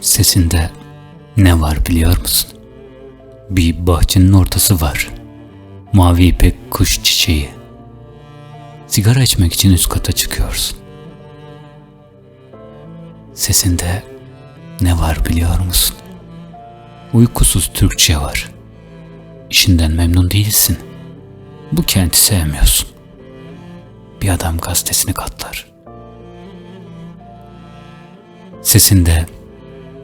Sesinde ne var biliyor musun? Bir bahçenin ortası var. Mavi ipek kuş çiçeği. Sigara içmek için üst kata çıkıyorsun. Sesinde ne var biliyor musun? Uykusuz Türkçe var. İşinden memnun değilsin. Bu kenti sevmiyorsun. Bir adam gazetesini katlar. Sesinde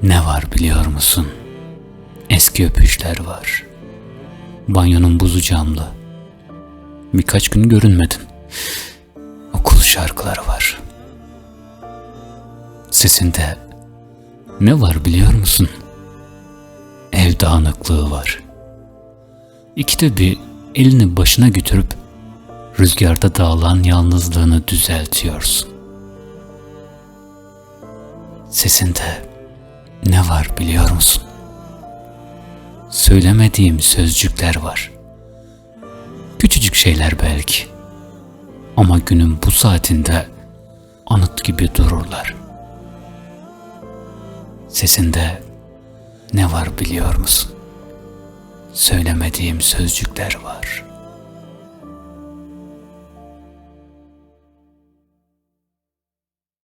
ne var biliyor musun? Eski öpüşler var. Banyonun buzu camlı. Birkaç gün görünmedin. Okul şarkıları var. Sesinde ne var biliyor musun? Ev dağınıklığı var. İkide bir elini başına götürüp rüzgarda dağılan yalnızlığını düzeltiyorsun. Sesinde ne var biliyor musun? Söylemediğim sözcükler var. Küçücük şeyler belki. Ama günün bu saatinde anıt gibi dururlar. Sesinde ne var biliyor musun? Söylemediğim sözcükler var.''